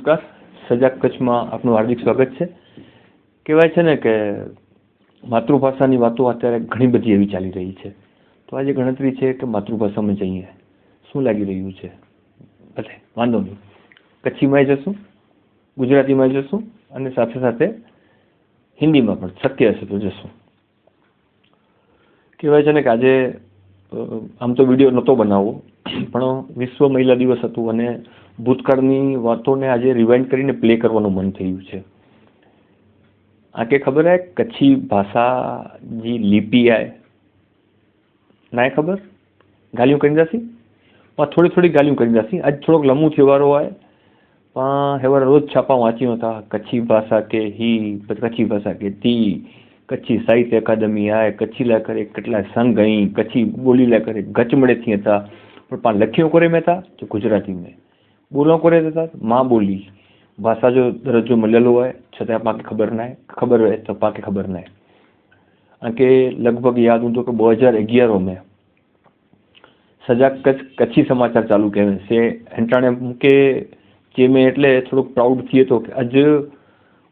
નમસ્કાર. સજાગ કચ્છમાં આપનું હાર્દિક સ્વાગત છે. કહેવાય છે ને કે માતૃભાષાની વાતો અત્યારે ઘણી બધી એવી ચાલી રહી છે. તો આજે ગણતરી છે કે માતૃભાષામાં જઈએ. શું લાગી રહ્યું છે? ભલે, વાંધો નહીં. કચ્છીમાં જશું, ગુજરાતીમાં જશું અને સાથે સાથે હિન્દીમાં પણ શક્ય હશે તો જશું. કહેવાય છે ને કે આજે આમ તો વીડિયો નહોતો બનાવવો, પણ વિશ્વ મહિલા દિવસ હતું અને ભૂતકાળની વાતોને આજે રિવાઇન્ડ કરીને પ્લે કરવાનું મન થયું છે. આ કે ખબર હે કચ્છી ભાષા જી લિપિ આય ના ખબર? ગાલિયું કરી દાસી પણ થોડી થોડી ગાલિયું કરી દાસી આજ થોડોક લંબુ તહેવારો આય પણ હેવાર રોજ છાપા વાંચ્યું હતા, કચ્છી ભાષા કે હી કચ્છી ભાષા કે તી, કચ્છી સાહિત્ય અકાદમી આય કચ્છી લા કરે, કેટલા સંઘ અહીં, કચ્છી બોલી લા કરે, ગચમડે થી હતા. પણ લખ્યો કરે મેં હતા તો ગુજરાતી મેં बोलना कोरे देता माँ बोली भाषा जो दर्जो मिलियल हुआ है छता पाके ख़बर ना है ख़बर है तो पाके ख़बर ना है अके लॻभॻि यादि हूंदो की ॿ हज़ार एग्यारहों में सॼा कच्छ कच्छी समाचार चालू कया हुयसि हिंटाणे मूंखे जंहिंमें एटले थोरो प्राउड थिए थो की अॼु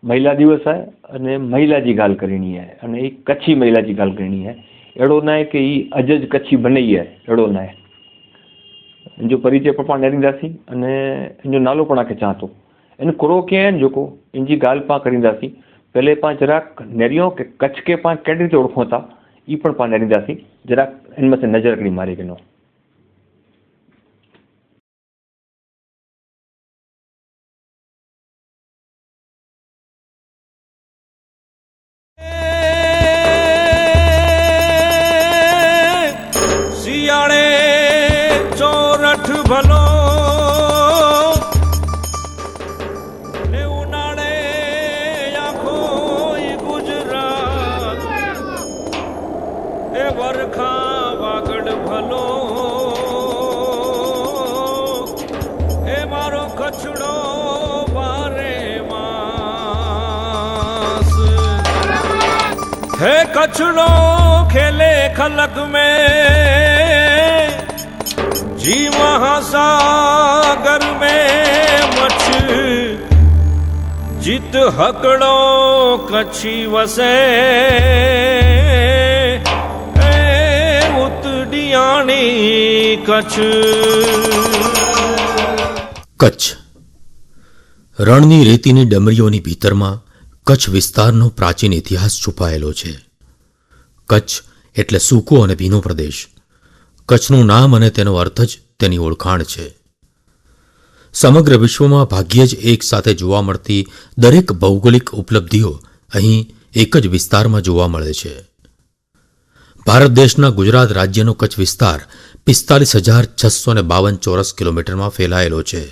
महिला दिवस आहे अने महिला जी ॻाल्हि करणी आहे अने ही कच्छी महिला जी ॻाल्हि करणी आहे अहिड़ो न आहे की ही अॼु कच्छी बने ई आहे अहिड़ो न आहे जो परिचय पर पाण ॾियारींदासीं अने हिनजो नालो पाण खे चवां थो इन क्रो कीअं आहिनि जेको इन जी ॻाल्हि पाण करींदासीं पहले पाण जरा नेरियो के कच्छ खे पाण कहिड़ी रीति ओड़खूं था ई पिणि पाण ॾियारींदासीं जरा हिन मथे नज़र हिकिड़ी मारे वञो खेले खलक में जी महासागर में मछ जित हकड़ो कच्छी वसे ए उतडियाणी कच्छ કચ્છ રણની રેતીની ડમરીઓની ભીતરમાં કચ્છ વિસ્તારનો પ્રાચીન ઇતિહાસ છુપાયેલો છે કચ્છ એટલે સૂકો અને ભીનો પ્રદેશ. કચ્છનું નામ અને તેનો અર્થ જ તેની ઓળખાણ છે. સમગ્ર વિશ્વમાં ભાગ્યે જ એક સાથે જોવા મળતી દરેક ભૌગોલિક ઉપલબ્ધિઓ અહીં એક જ વિસ્તારમાં જોવા મળે છે. ભારત દેશના ગુજરાત રાજ્યનો કચ્છ વિસ્તાર પિસ્તાલીસ હજાર છસો ને બાવન ચોરસ કિલોમીટરમાં ફેલાયેલો છે.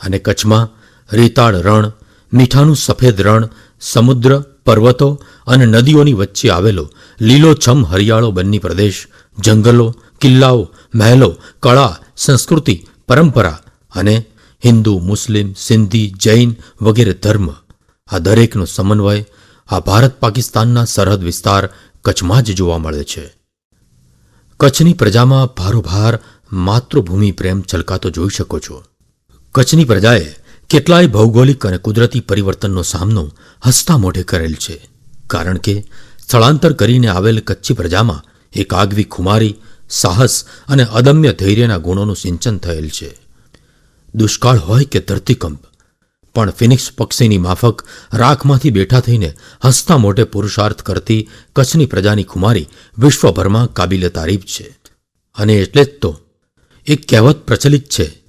અને કચ્છમાં રેતાળ રણ, મીઠાનું સફેદ રણ, સમુદ્ર પર્વતો અને નદીઓની વચ્ચે આવેલો લીલોછમ હરિયાળો બન્ની પ્રદેશ, જંગલો, કિલ્લાઓ, મહેલો, કળા, સંસ્કૃતિ, પરંપરા અને હિન્દુ, મુસ્લિમ, સિંધી, જૈન વગેરે ધર્મ. આ દરેકનો સમન્વય આ ભારત પાકિસ્તાનના સરહદ વિસ્તાર કચ્છમાં જ જોવા મળે છે. કચ્છની પ્રજામાં ભારોભાર માતૃભૂમિ પ્રેમ છલકાતો જોઈ શકો છો. કચ્છની પ્રજાએ કેટલાય ભૌગોલિક અને કુદરતી પરિવર્તનનો સામનો હસતા મોઢે કરેલ છે. કારણ કે, સ્થળાંતર કરીને આવેલ કચ્છી પ્રજામાં એક આગવી ખુમારી, સાહસ અને અદમ્ય ધૈર્યના ગુણોનું સિંચન થયેલ છે. દુષ્કાળ હોય કે ધરતીકંપ, પણ ફિનિક્સ પક્ષીની માફક રાખમાંથી બેઠા થઈને હસતા મોઢે પુરુષાર્થ કરતી કચ્છની પ્રજાની ખુમારી વિશ્વભરમાં કાબિલે તારીફ છે. અને એટલે જ તો, એક કહેવત પ્રચલિત છે,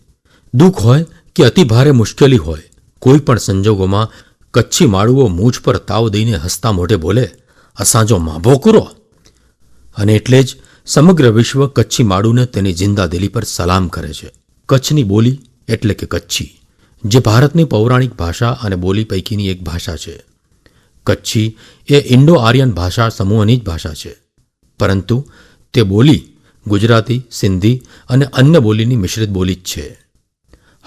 દુઃખ હોય કે અતિ ભારે મુશ્કેલી હોય. કોઈ પણ સંજોગોમાં કચ્છી માળુઓ મૂછ પર તાવ દઈને હસતા મોઢે બોલે, અસાંજો માભો કરો. અને એટલે જ સમગ્ર વિશ્વ કચ્છી માળુને તેની જિંદાદિલી પર સલામ કરે છે. કચ્છની બોલી એટલે કે કચ્છી, જે ભારતની પૌરાણિક ભાષા અને બોલી પૈકીની એક ભાષા છે. કચ્છી એ ઇન્ડો આર્યન ભાષા સમૂહની જ ભાષા છે. પરંતુ તે બોલી ગુજરાતી, સિંધી અને અન્ય બોલીની મિશ્રિત બોલી જ છે.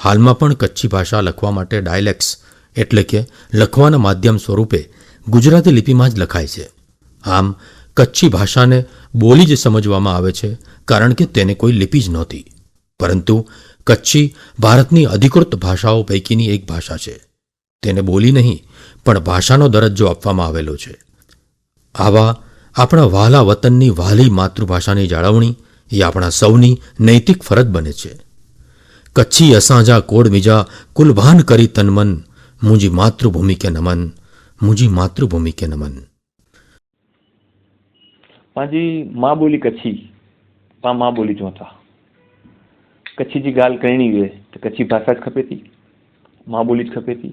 હાલમાં પણ કચ્છી ભાષા લખવા માટે ડાયલેક્ટ્સ એટલે કે લખવાના માધ્યમ સ્વરૂપે ગુજરાતી લિપિમાં જ લખાય છે. આમ, કચ્છી ભાષાને બોલી જ સમજવામાં આવે છે કારણ કે તેને કોઈ લિપિ જ નહોતી. પરંતુ કચ્છી ભારતની અધિકૃત ભાષાઓ પૈકીની એક ભાષા છે. તેને બોલી નહીં, પણ ભાષાનો દરજ્જો આપવામાં આવેલો છે. આવા આપણા વહાલા વતનની વહાલી માતૃભાષાની જાળવણી એ આપણા સૌની નૈતિક ફરજ બને છે. कच्छी असांजा कोड़ विजा कुलभान करी तन मन मुंहिंजी मातृभूमि खे नमन मुंहिंजी मातृभूमि खे नमन पंहिंजी मां ॿोली कच्छी पाण मां ॿोली चऊं था कच्छी जी ॻाल्हि करणी हुजे त कच्छी भाषा ज खपे थी मां ॿोली खपे थी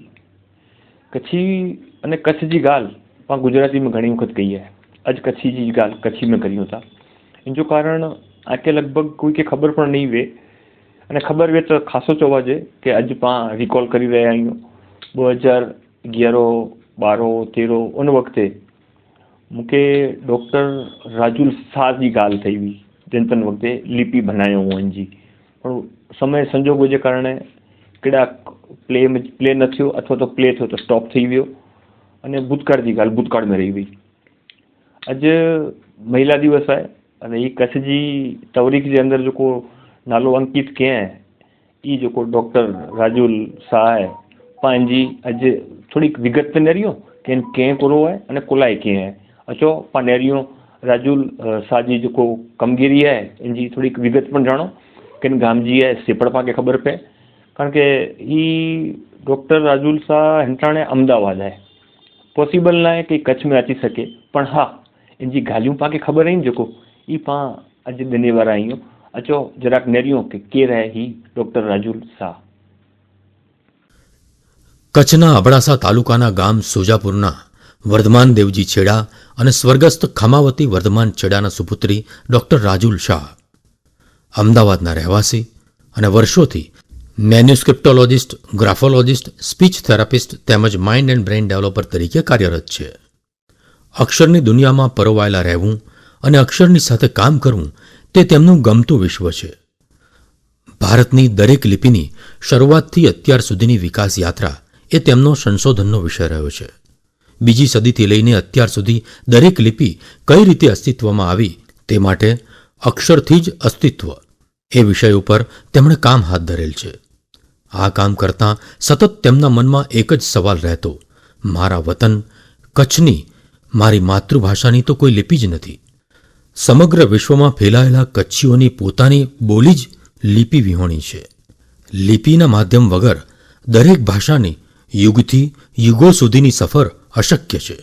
कच्छी अने कच्छ जी ॻाल्हि पाण गुजराती में घणी वक़्तु कई आहे अॼु कच्छी जी ॻाल्हि कच्छी में करियूं था इन जो कारण आके लॻभॻि कोई खे ख़बर पिण न हुई અને ખબર હોય તો ખાસો જોવા જોઈએ કે અજ પણ રિકોલ કરી રહ્યા અહીંયા બે હજાર અગિયારો બારો તેરો ઉન વખતે મૂંखे डॉक्टर राजू शाह जी ॻाल्हि थी हुई जंतन वक़्तु लिपि बनायो हुअनि जी पर समय संजोग जे कारण कहिड़ा प्ले में प्ले न थियो अथवा त प्ले थियो त स्टॉप थी वियो अने भूतकाल जी ॻाल्हि भूतकाल में रही हुई अॼु महिला दिवस आहे अने हीअ कच्छ जी तवरीक जे अंदरि जेको नालो अंकित कंहिं ई जेको डॉक्टर राजूल शाह आहे पंहिंजी अॼु थोरी विगत ते नेरियो की कंहिं पूरो आहे अने कुलाए कीअं आहे अचो पाण नेरियो राजूल शाह जी जेको कमगिरी आहे इन जी थोरी विगत पिणु ॼाणो किन गाम जी आहे से पिणु ख़बर पए कारण के ई डॉक्टर राजूल शाह हिंटाणे अहमदाबाद आहे पॉसिबल न आहे की कच्छ में अची सघे पण हा इन जी ॻाल्हियूं पाण खे ख़बर आहिनि जेको ई पाण अॼु ॾिने वारा आहियूं अचो જરાક નેરિયો કે કે રહી ડોક્ટર રાજુલ શાહ. કચ્છના અબડાસા તાલુકાના ગામ સુજાપુરના વર્ધમાન દેવજી છેડા અને સ્વર્ગસ્થ ખમાવતી વર્ધમાન છેડાના સુપુત્રી ડોક્ટર રાજુલ શાહ. અમદાવાદના રહેવાસી અને વર્ષોથી મેન્યુસ્ક્રિપ્ટોલોજિસ્ટ, ગ્રાફોલોજિસ્ટ, સ્પીચ થેરાપિસ્ટ તેમજ માઇન્ડ એન્ડ બ્રેઇન ડેવલપર તરીકે કાર્યરત છે. અક્ષરની દુનિયામાં પરોવાયેલા રહેવું અને અક્ષરની સાથે કામ કરવું તે તેમનું ગમતું વિશ્વ છે. ભારતની દરેક લિપિની શરૂઆતથી અત્યાર સુધીની વિકાસ યાત્રા એ તેમનો સંશોધનનો વિષય રહ્યો છે. બીજી સદીથી લઈને અત્યાર સુધી દરેક લિપિ કઈ રીતે અસ્તિત્વમાં આવી તે માટે અક્ષરથી જ અસ્તિત્વ એ વિષય ઉપર તેમણે કામ હાથ ધરેલ છે. આ કામ કરતાં સતત તેમના મનમાં એક જ સવાલ રહેતો, મારા વતન, કચ્છની મારી માતૃભાષાની તો કોઈ લિપિ જ નથી. સમગ્ર વિશ્વમાં ફેલાયેલા કચ્છીઓની પોતાની બોલી જ લિપિ વિહોણી છે. લિપિના માધ્યમ વગર દરેક ભાષાની યુગથી યુગો સુધીની સફર અશક્ય છે.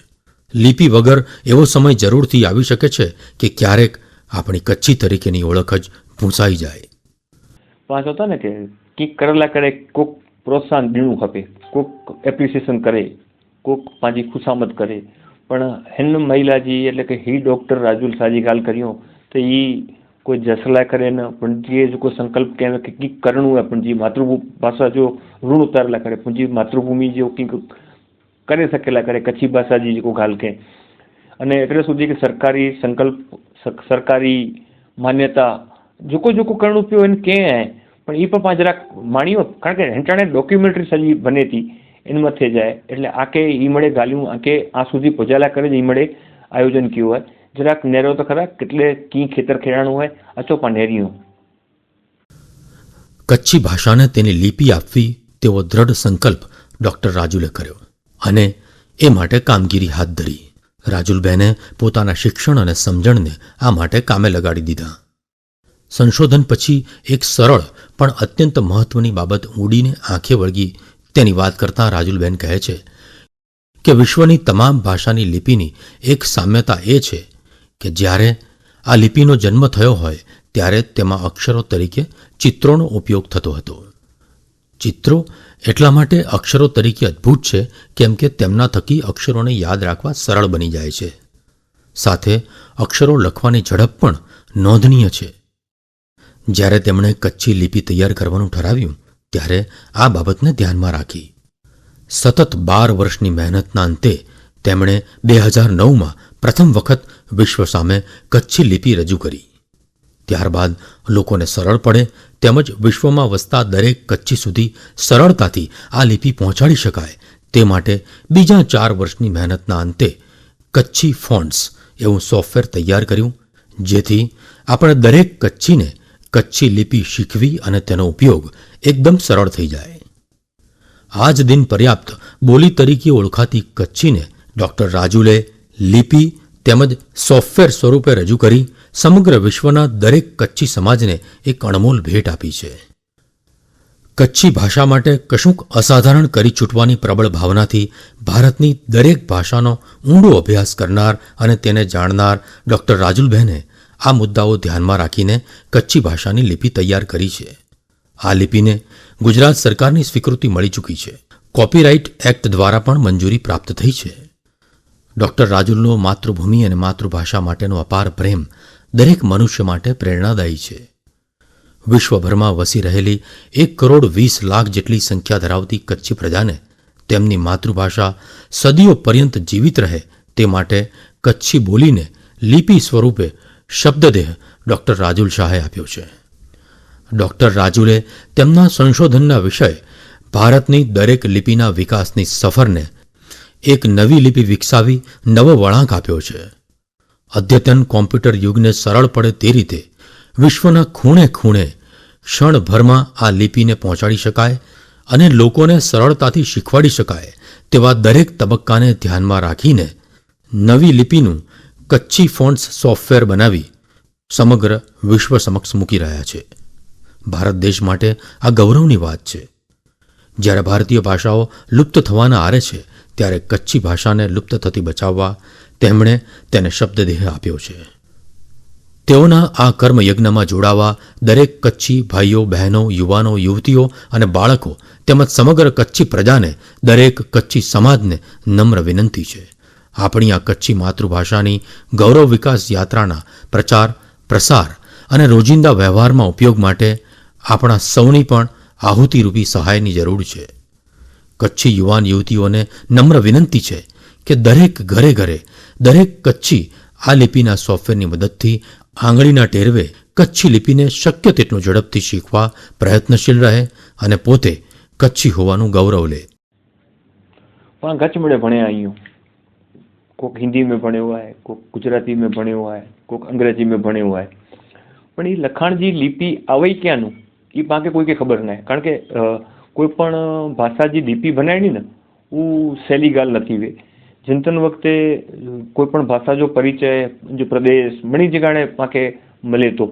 લિપિ વગર એવો સમય જરૂરથી આવી શકે છે કે ક્યારેક આપણી કચ્છી તરીકેની ઓળખ જ ભૂંસાઈ જાય. વાત હતા ને કે કીક કરેલા કરે, કોક પ્રોત્સાહન દેવું આપે કોક એપ્રિસિએશન કરે, કોક પાછી ખુશામત કરે. પણ हिन महिला जी એટલે કે ही डॉक्टर राजू साजी ॻाल्हि करियूं त ही कोई जस लाइ करे न पण जीअं जेको संकल्प कयां की की करिणो आहे पंहिंजी मातृ भाषा जो ऋण उतार लाइ करे पंहिंजी मातृभूमि जो की करे सघे लाइ करे कच्छी भाषा जी जेको ॻाल्हि कई अने एतिरे સુધી की सरकारी संकल्प सरकारी मान्यता जेको जेको करिणो पियो हिन कंहिं आहे પણ એ પણ पंहिंजा જરાક માણियो કારણ કે हिन ॼणे डॉक्यूमेंट्री सॼी बने थी એનમાં થઈ જાય. એટલે આ કે મળે ગાલ્યું આ કે આ સુધી પહોંચાલા કરે જ ઈમળે આયોજન કયું હોય. જરાક નેરો તો ખરા, કેટલે કી ખેતર ખેડાણું હોય, અચોપા નેર્યું કચ્છી ભાષાને તેની લિપિ આપવી તેવો દ્રઢ સંકલ્પ ડૉક્ટર રાજુલે કર્યો અને એ માટે કામગીરી હાથ ધરી. રાજુલબેને પોતાના શિક્ષણ અને સમજણને આ માટે કામે લગાડી દીધા. સંશોધન પછી એક સરળ પણ અત્યંત મહત્વની બાબત ઊડીને આંખે વળગી તેની વાત કરતા રાજુલબેન કહે છે કે વિશ્વની તમામ ભાષાની લિપિની એક સામ્યતા એ છે કે જ્યારે આ લિપિનો જન્મ થયો હોય ત્યારે તેમાં અક્ષરો તરીકે ચિત્રોનો ઉપયોગ થતો હતો. ચિત્રો એટલા માટે અક્ષરો તરીકે અદ્ભુત છે કેમ કે તેમના થકી અક્ષરોને યાદ રાખવા સરળ બની જાય છે. સાથે અક્ષરો લખવાની ઝડપ પણ નોંધનીય છે. જ્યારે તેમણે કચ્છી લિપિ તૈયાર કરવાનું ઠરાવ્યું ત્યારે આ બાબતને ધ્યાનમાં રાખી. સતત બાર વર્ષની મહેનતના અંતે તેમણે બે હજાર નવમાં પ્રથમ વખત વિશ્વ સામે કચ્છી લિપિ રજૂ કરી. ત્યારબાદ લોકોને સરળ પડે તેમજ વિશ્વમાં વસતા દરેક કચ્છી સુધી સરળતાથી આ લિપિ પહોંચાડી શકાય તે માટે બીજા ચાર વર્ષની મહેનતના અંતે કચ્છી ફોન્ટ્સ એવું સોફ્ટવેર તૈયાર કર્યું, જેથી આપણે દરેક કચ્છીને કચ્છી લિપિ શીખવી અને તેનો ઉપયોગ એકદમ સરળ થઈ જાય. આજ દિન પર્યાપ્ત બોલી તરીકે ઓળખાતી કચ્છીને ડૉક્ટર રાજુલે લિપિ તેમજ સોફ્ટવેર સ્વરૂપે રજૂ કરી સમગ્ર વિશ્વના દરેક કચ્છી સમાજને એક અણમોલ ભેટ આપી છે. કચ્છી ભાષા માટે કશુંક અસાધારણ કરી છૂટવાની પ્રબળ ભાવનાથી ભારતની દરેક ભાષાનો ઊંડો અભ્યાસ કરનાર અને તેને જાણનાર ડૉક્ટર રાજુલબહેને આ મુદ્દાઓ ધ્યાનમાં રાખીને કચ્છી ભાષાની લિપિ તૈયાર કરી છે. આ લિપિને ગુજરાત સરકારની સ્વીકૃતિ મળી ચૂકી છે. કોપીરાઇટ એક્ટ દ્વારા પણ મંજૂરી પ્રાપ્ત થઈ છે. ડૉક્ટર રાજુલનો માતૃભૂમિ અને માતૃભાષા માટેનો અપાર પ્રેમ દરેક મનુષ્ય માટે પ્રેરણાદાયી છે. વિશ્વભરમાં વસી રહેલી એક કરોડ વીસ લાખ જેટલી સંખ્યા ધરાવતી કચ્છી પ્રજાને તેમની માતૃભાષા સદીઓ પર્યંત જીવિત રહે તે માટે કચ્છી બોલીને લિપિ સ્વરૂપે શબ્દદેહ ડૉક્ટર રાજુલ શાહે આપ્યો છે. ડૉક્ટર રાજુલે તેમના સંશોધનના વિષય ભારતની દરેક લિપિના વિકાસની સફરને એક નવી લિપિ વિકસાવી નવો વળાંક આપ્યો છે. અદ્યતન કોમ્પ્યુટર યુગને સરળ પડે તે રીતે વિશ્વના ખૂણે ખૂણે ક્ષણભરમાં આ લિપિને પહોંચાડી શકાય અને લોકોને સરળતાથી શીખવાડી શકાય તેવા દરેક તબક્કાને ધ્યાનમાં રાખીને નવી લિપિનું કચ્છી ફોન્ટ્સ સોફ્ટવેર બનાવી સમગ્ર વિશ્વ સમક્ષ મૂકી રહ્યા છે. ભારત દેશ માટે આ ગૌરવની વાત છે. જ્યારે ભારતીય ભાષાઓ લુપ્ત થવાના આરે છે, ત્યારે કચ્છી ભાષાને લુપ્ત થતી બચાવવા તેમણે તેને શબ્દદેહ આપ્યો છે. તેઓના આ કર્મયજ્ઞમાં જોડાવા દરેક કચ્છી ભાઈઓ, બહેનો, યુવાનો, યુવતીઓ અને બાળકો તેમજ સમગ્ર કચ્છી પ્રજાને દરેક કચ્છી સમાજને નમ્ર વિનંતી છે. આપણી આ કચ્છી માતૃભાષાની ગૌરવ વિકાસ યાત્રાના પ્રચાર, પ્રસાર અને રોજિંદા વ્યવહારમાં ઉપયોગ માટે આપણા સૌની પણ આહુતિરૂપી સહાયની જરૂર છે. કચ્છી યુવાન યુવતીઓને નમ્ર વિનંતી છે કે દરેક ઘરે ઘરે, દરેક કચ્છી આ લિપિના સોફ્ટવેરની મદદથી આંગળીના ટેરવે કચ્છી લિપિને શક્ય તેટલું ઝડપથી શીખવા પ્રયત્નશીલ રહે અને પોતે કચ્છી હોવાનું ગૌરવ લે. પણ કચ્છ મળે ભણ્યા અહીંયા. કોક હિન્દી મેં ભણ્યો હોય કોઈક ગુજરાતી મેં ભણ્યો હોય કોઈક અંગ્રેજી મેં ભણ્યો હોય. પણ એ લખાણજી લિપિ આવે ક્યાંનું? એ પાકે કોઈ કે ખબર ના કારણ કે અ, કોઈ પણ ભાષા જે લિપિ બનાવી ને वो સહેલી ગાલ નથી વે ચિંતન વખતે કોઈ પણ ભાષા જો પરિચય જો પ્રદેશ ઘણી જગાણે પાકે મળે તો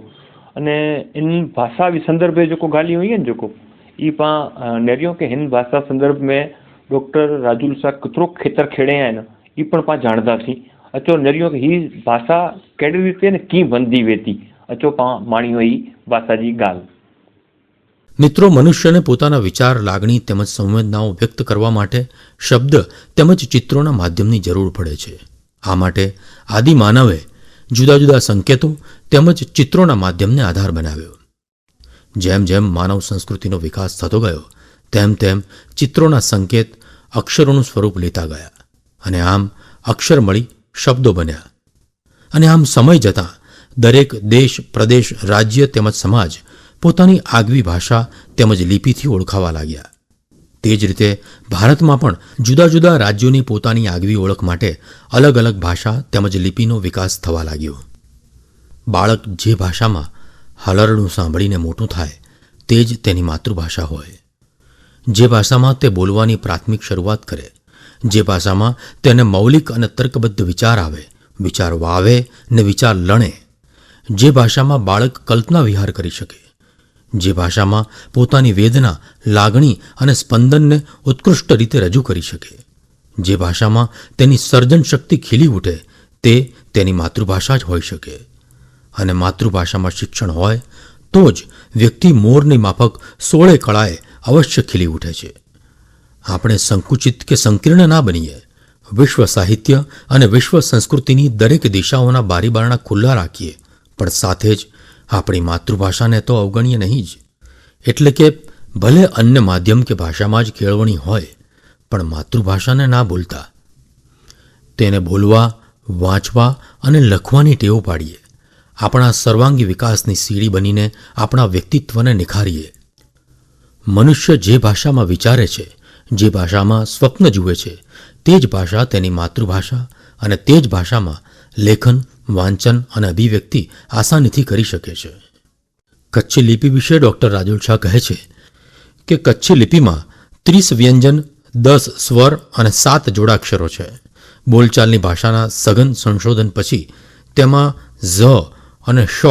અને इन भाषा भी संदर्भ में जेको ॻाल्हियूं हुई आहिनि जेको ई पाण नेरियो के हिन भाषा संदर्भ में डॉक्टर राजुल सां केतिरो खेतर खेड़िया आहिनि ई पण पाण ॼाणंदासीं अचो नेरियो की ही भाषा कहिड़ी રીતે ને कीअं बनदी वेती अचो पाण माणियो ई भाषा जी ॻाल्हि મિત્રો, મનુષ્યને પોતાના વિચાર, લાગણી તેમજ સંવેદનાઓ વ્યક્ત કરવા માટે શબ્દ તેમજ ચિત્રોના માધ્યમની જરૂર પડે છે. આ માટે આદિ માનવે જુદા જુદા સંકેતો તેમજ ચિત્રોના માધ્યમને આધાર બનાવ્યો. જેમ જેમ માનવ સંસ્કૃતિનો વિકાસ થતો ગયો, તેમ તેમ ચિત્રોના સંકેત અક્ષરોનું સ્વરૂપ લેતા ગયા અને આમ અક્ષર મળી શબ્દો બન્યા. અને આમ સમય જતાં દરેક દેશ, પ્રદેશ, રાજ્ય તેમજ સમાજ પોતાની આગવી ભાષા તેમજ લિપિથી ઓળખાવા લાગ્યા. તે જ રીતે ભારતમાં પણ જુદા જુદા રાજ્યોની પોતાની આગવી ઓળખ માટે અલગ અલગ ભાષા તેમજ લિપિનો વિકાસ થવા લાગ્યો. બાળક જે ભાષામાં હલરડું સાંભળીને મોટું થાય, તે જ તેની માતૃભાષા હોય. જે ભાષામાં તે બોલવાની પ્રાથમિક શરૂઆત કરે, જે ભાષામાં તેને મૌલિક અને તર્કબદ્ધ વિચાર આવે, વિચાર વાવે ને વિચાર લણે, જે ભાષામાં બાળક કલ્પના વિહાર કરી શકે. જે ભાષામાં પોતાની વેદના, લાગણી અને સ્પંદનને ઉત્કૃષ્ટ રીતે રજૂ કરી શકે. જે ભાષામાં તેની સર્જન શક્તિ ખીલી ઉઠે, તે તેની માતૃભાષા જ હોઈ શકે. અને માતૃભાષામાં શિક્ષણ હોય, તો જ વ્યક્તિ મોરની માફક સોળે કળાએ અવશ્ય ખીલી ઉઠે છે. આપણે સંકુચિત કે સંકીર્ણ ના બનીએ. વિશ્વ સાહિત્ય અને વિશ્વ સંસ્કૃતિની દરેક દિશાઓના બારીબારણા ખુલ્લા રાખીએ. પણ સાથે જ આપણી માતૃભાષાને તો અવગણીએ નહીં જ. એટલે કે ભલે અન્ય માધ્યમ કે ભાષામાં જ કેળવણી હોય, પણ માતૃભાષાને ના ભૂલતા. તેને બોલવા, વાંચવા અને લખવાની ટેવ પાડીએ. આપણા સર્વાંગી વિકાસની સીડી બનીને આપણા વ્યક્તિત્વને નિખારીએ. મનુષ્ય જે ભાષામાં વિચારે છે, જે ભાષામાં સ્વપ્ન જુએ છે, તે જ ભાષા તેની માતૃભાષા અને તે જ ભાષામાં લેખન વાંચન અને અભિવ્યક્તિ આસાનીથી કરી શકે છે. કચ્છી લિપિ વિશે ડૉક્ટર રાજુલ શાહ કહે છે કે કચ્છી લિપિમાં ત્રીસ વ્યંજન, દસ સ્વર અને સાત જોડાક્ષરો છે. બોલચાલની ભાષાના સઘન સંશોધન પછી તેમાં ઝ અને શ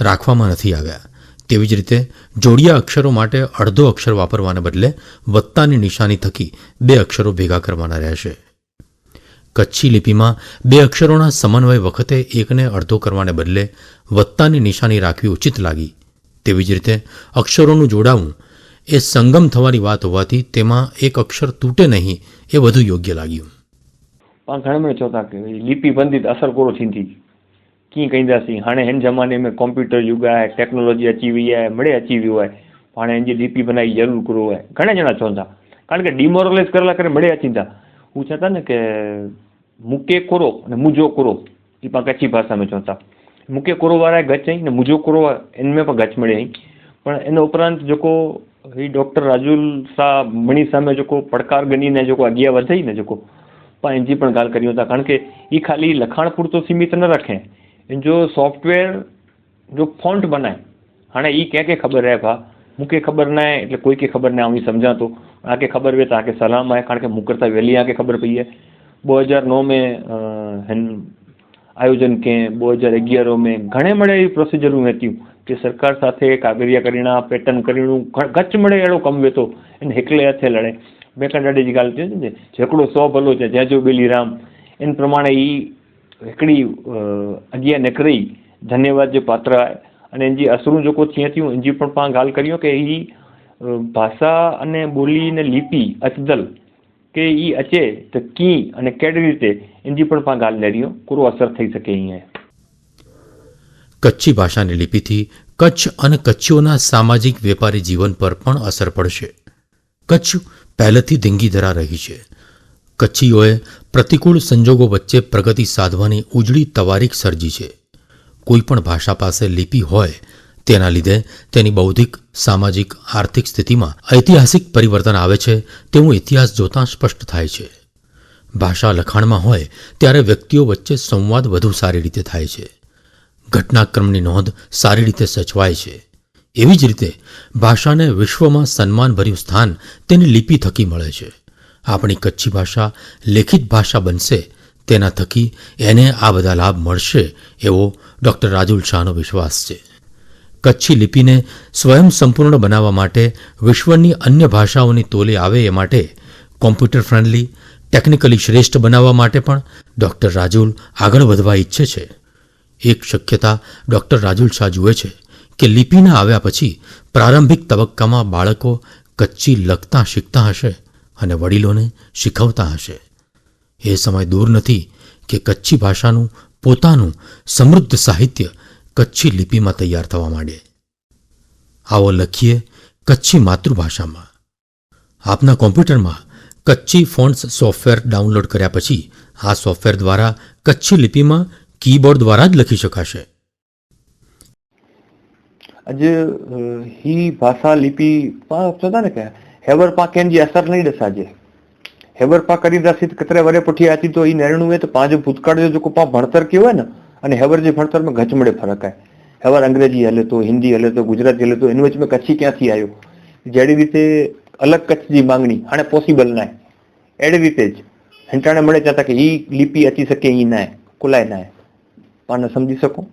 રાખવામાં નથી આવ્યા. તેવી જ રીતે જોડિયા અક્ષરો માટે અડધો અક્ષર વાપરવાને બદલે વત્તાની નિશાની થકી બે અક્ષરો ભેગા કરવાના રહેશે. કચ્છી લિપિમાં બે અક્ષરોના સમન્વય વખતે એકને અડધો કરવાને બદલે વત્તાની નિશાની રાખવી ઉચિત લાગી તેવી જ રીતે અક્ષરોનું જોડાવું એ સંગમ થવાની વાત હોવાથી તેમાં એક અક્ષર તૂટે નહીં એ વધુ યોગ્ય લાગ્યું पाण घणे में चवंदा की भई लिपि बंदी त असरु कोन थींदी कीअं कंदासीं हाणे हिन ज़माने में कंप्यूटर युग आहे टेक्नोलॉजी अची वई आहे मिड़े अची वियो आहे पाण हिन जी लिपि बनाई ज़रूरु करो आहे घणे ॼणा चवंदा કારણ કે ડિમોરલાઇઝ કરેલા કરે મળે અચી था हू चवंदा न કે મુકે કોરો અને મુજો કોરો. એ પણ કચ્છી ભાષામાં જોતા મુકે કોરોવાળા ગચ અહીં ને મુજો કોરો એમને પણ ગચ મળે અહીં પણ એના ઉપરાંત જોકો એ ડૉક્ટર રાજુલ શાહ મણી સામે જોકો પડકાર ગણીને જોકો અગિયા વધઈને જોકો. પણ એનથી પણ ગાલ કર્યું હતા કારણ કે એ ખાલી લખાણ પૂરતો સીમિત ન રાખે. જો સોફ્ટવેર જો ફોન્ટ બનાય હાણે એ ક્યાં ક્યાં ખબર રહે ભા? મૂકે ખબર ના એટલે કોઈ કે ખબર ના આવી સમજાતો. આકે ખબર હોય તો આકે સલામ આવે કારણ કે મૂકરતા વહેલી આકે ખબર પડી જાય 2009 में आयोजन कहें 2011 में घणे मड़े अहिड़ी प्रोसीजरूं वेठियूं की सरकार સાથે कागरिया करिणा पेटर्न करिणो घच मड़े अहिड़ो कमु वेठो इन हिकिड़े हथे लड़े मेका ॾाढे जी ॻाल्हि चई न हिकिड़ो सौ भलो चए जंहिंजो ॿेली राम इन प्रमाणे ई हिकिड़ी अॻियां निकिरी धन्यवाद जो पात्र आहे અને इन जी असरूं जेको थिए थियूं इन जी पण पाण ॻाल्हि करियूं की ही भाषा अने ॿोली ने लिपी अफज़ल કે ઈ અચે તો કી અને કેડી રીતે એની પણ પાણ ॻाल्हि લઈ પૂરો અસર થઈ શકે અહીંયા કચ્છી ભાષાની લિપિથી કચ્છ અને કચ્છીઓના સામાજિક વેપારી જીવન પર પણ અસર પડશે કચ્છ પહેલેથી ધીંગીધરા રહી છે કચ્છીઓએ પ્રતિકૂળ સંજોગો વચ્ચે પ્રગતિ સાધવાની ઉજળી તવારીખ સર્જી છે કોઈ પણ ભાષા પાસે લિપિ હોય તેના લીધે તેની બૌદ્ધિક, સામાજિક, આર્થિક સ્થિતિમાં ઐતિહાસિક પરિવર્તન આવે છે તેવું ઇતિહાસ જોતાં સ્પષ્ટ થાય છે. ભાષા લખાણમાં હોય ત્યારે વ્યક્તિઓ વચ્ચે સંવાદ વધુ સારી રીતે થાય છે. ઘટનાક્રમની નોંધ સારી રીતે સચવાય છે. એવી જ રીતે ભાષાને વિશ્વમાં સન્માનભર્યું સ્થાન તેની લિપિ થકી મળે છે. આપણી કચ્છી ભાષા લેખિત ભાષા બનશે, તેના થકી એને આ બધા લાભ મળશે એવો ડૉક્ટર રાજુલ શાહનો વિશ્વાસ છે. કચ્છી લિપિને સ્વયં સંપૂર્ણ બનાવવા માટે વિશ્વની અન્ય ભાષાઓની તોલે આવે એ માટે કોમ્પ્યુટર ફ્રેન્ડલી, ટેકનિકલી શ્રેષ્ઠ બનાવવા માટે પણ ડૉક્ટર રાજુલ આગળ વધવા ઈચ્છે છે. એક શક્યતા ડૉક્ટર રાજુલ શાહ જુએ છે કે લિપિના આવ્યા પછી પ્રારંભિક તબક્કામાં બાળકો કચ્છી લખતા શીખતા હશે અને વડીલોને શીખવતા હશે. એ સમય દૂર નથી કે કચ્છી ભાષાનું પોતાનું સમૃદ્ધ સાહિત્ય કચ્છી લિપિમાં તૈયાર થવા માંડે. આવો લખીએ કચ્છી માતૃભાષામાં. આપના કોમ્પ્યુટરમાં કચ્છી ફોન્ટ્સ સોફ્ટવેર ડાઉનલોડ કર્યા પછી આ સોફ્ટવેર દ્વારા કચ્છી લિપિમાં કીબોર્ડ દ્વારા જ લખી શકાશે. આજે હી ભાષા લિપિ પણ ને કે? હેવર પા કેન અસર નહીં દસાજે હેવર પા કરી દસિત કતરે વરે પઠી આતી તો ઈ નેરણું તો પાંચ ભૂતકાળ જો કો ભણતર કેવાય ને અને હેવર જે ભણતરમાં ગચમડે ફરકાય હેવર અંગ્રેજી હલે તો, હિન્દી હલે તો, ગુજરાતી હલે તો, એની વચ્ચે કચ્છી ક્યાંથી આવ્યો જેડી રીતે અલગ કચ્છની માંગણી, આને પોસિબલ ના એડી રીતે જ હેંટાણે મળે ત્યાં કે એ લિપિ અચી શકે એ ના કુલાય ના પણ ન સમજી શકો,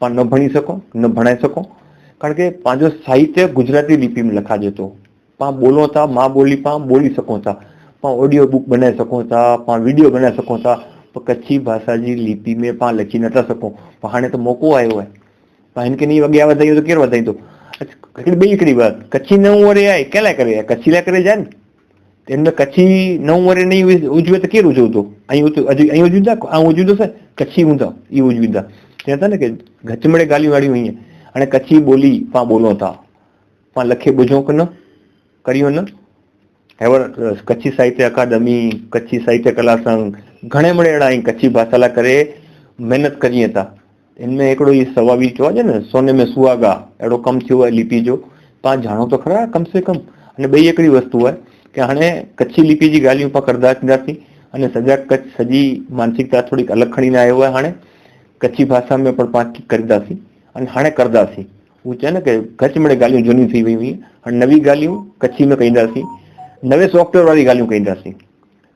પણ ન ભણી શકો, ન ભણાઈ શકો. કારણ કે પાંજો સાહિત્ય ગુજરાતી લિપિમાં લખાજો તો પા બોલો તા, મા બોલી, પા બોલી શકો તા. પા ઓડિયો બુક બનાવી શકો તા, પા વીડિયો બનાવી શકો તા. कच्छी भाषा जी लिपि में पाण लिखी नथा सघूं पर हाणे त मौक़ो आयो आहे पाण हिनखे नहीं अॻियां वधायूं त केरु वधाईंदो अच्छा, हिकिड़ी ॿी हिकिड़ी ॻाल्हि कच्छी नव वरे आहे कंहिं लाइ करे आहे कच्छी लाइ करे जाए न त हिन में कच्छी नव वरे नहीं हुई- उजवे त केरु उजवंदो ऐं उते अॼु ऐं उजवींदा ऐं उजवींदो कच्छी हूंदा इहे उजवींदा चवनि था न की घचमड़े ॻाल्हियूं वाड़ियूं ईअं हाणे कच्छी ॿोली पाण ॿोलूं था पाण लखे ॿुझूं की न करियूं न हेवर अ, कच्छी साहित्य अकादमी कच्छी साहित्य कला संघ घणे मड़े अहिड़ा आहिनि कच्छी भाषा लाइ करे महिनत करिए था इनमें हिकिड़ो इहो सवाबी चयो आहे न सोने में सुहागा अहिड़ो कमु थियो आहे लिपि जो पाण ॼाणो त खरा कम से कम अने ॿई हिकिड़ी वस्तु आहे की हाणे कच्छी लिपि जी ॻाल्हियूं पाण करदा थींदासीं अने सॼा कच्छ सॼी मानसिकता थोरी अलॻि खणी न आयो आहे हाणे कच्छी भाषा में पण पाण करंदासीं अने हाणे करंदासीं हू चए न की कच्छ में ॻाल्हियूं झूनियूं थी वयूं हुई हाणे नवी ॻाल्हियूं कच्छी में कंदासीं नवे सॉफ्टवेयर वारी ॻाल्हियूं कंदासीं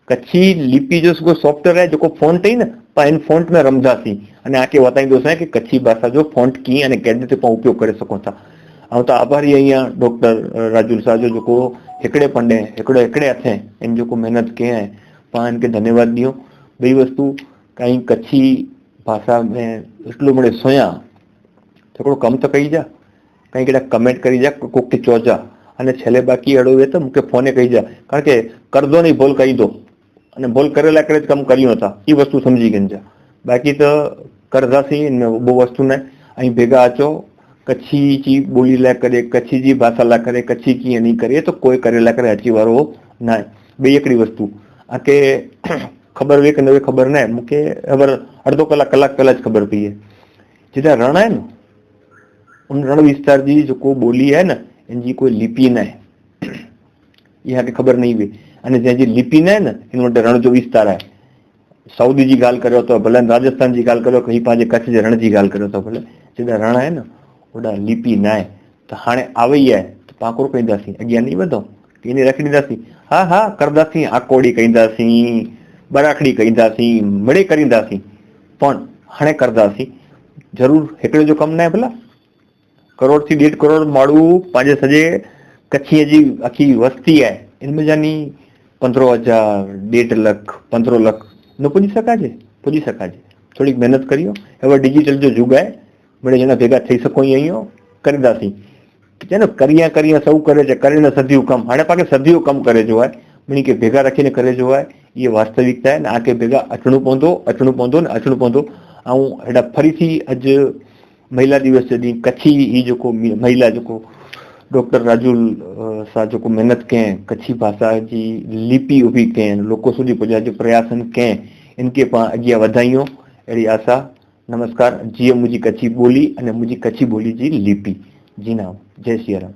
कच्छी लिपि जो जेको सॉफ्टवेयर आहे जेको फॉन्ट अथई न पाण इन फॉन्ट में रमंदासीं अने आके वताईंदोसीं की कच्छी भाषा जो फॉन्ट कीअं अने केॾे ते पाण उपयोग करे सघूं था ऐं त आभारी आहियां डॉक्टर राजूल साहब जो जेको हिकिड़े पंडे हिकिड़े हिकिड़े हथे इन जेको महिनत कयईं आहे पाण हिनखे धन्यवाद ॾियूं ॿी वस्तु काई कच्छी भाषा में એટલું મળે સોયા થોડું કમ તો કહી જા કંઈ કડા કમેન્ટ કરી જા કોકથી ચોજા અને છેલ્લે બાકી અડો એ તો મૂકે ફોને કહી જા કારણ કે કરદો નહીં ભૂલ કહી દો અને ભૂલ કરેલા કરે જ કામ કર્યું હતા એ વસ્તુ સમજી ગઈ જા બાકી તો કરદાસી ને બહુ વસ્તુ ને અહીં ભેગા આચો કચ્છી જી બોલી લા કરે કચ્છી જી ભાષા લા કરે કચ્છી કી નહીં કરે તો કોઈ કરેલા કરે હજી વારો ના બે એકડી વસ્તુ આ કે ખબર હોય કે ન હોય ખબર ના મૂકે ખબર અડધો કલાક કલાક પહેલા જ ખબર પડીએ જેટલા રણ है न उन रण विस्तार जी जेको ॿोली आहे न इन जी कोई लिपि न आहे इहा खे ख़बर नहीं हुई અને ત્યાં જે લિપિન હે ને, એના માટે રણજો વિસ્તાર હે. સૌદીજી ગાલ કર્યો હતો ભલે રાજસ્થાનજી ગાલ કર્યો, કે પાછે કચ્છ જે રણજી ગાલ કર્યો હતો ભલે. જેના રણ હે ને, ઓડા લિપિ નાય. તો હાણે આવી જાય તો પાંકોર કહી દાસી અગિયાર નહીં બધો? એને રાખી દીધાસી હા હા, કરદાસી, આકોડી કહીદાસી બરાકડી કહીદાસી મળે કરીદાસી. પણ હણે કરદાસી. જરૂર હેકડે જો કમ ના ભલા? કરોડથી દેઢ કરોડ માળવું પાંજે સજે કચ્છી હજી આખી વસ્તી આય એન મજાની પંદરો હજાર દેઢ લાખ, પંદરો લાખનું પૂજી શકાશે પૂજી શકાશે થોડીક મહેનત કરીઓ. હવે ડિજિટલ જો જુગાય, મળે જેના ભેગા થઈ શકો અહીંયા કરીદાસી જેને કર્યા કર્યા સૌ કરે છે. કરીને સદીયું કામ. હાડે પાકે સદીયું કામ કરે જોવાય મણી કે ભેગા રાખીને કરે જોવાય એ વાસ્તવિકતા ને, આ કે ભેગા અચણું પહોંચો અચણું પહોંચો ને અચણું પહોંચો હું હેડા ફરીથી આજ મહિલા દિવસ દી કચ્છી એ લોકો મહિલા લોકો डॉक्टर राजू सां जेको महिनत कयईं कच्छी भाषा जी लिपि उभी कयनि लोको सुधी पुॼा जो प्रयासनि कयईं इनखे पाण अॻियां वधायूं अहिड़ी आशा नमस्कार जीअं मुंहिंजी कच्छी ॿोली अने मुंहिंजी कच्छी ॿोली जी लिपि जी नाम जय सिया राम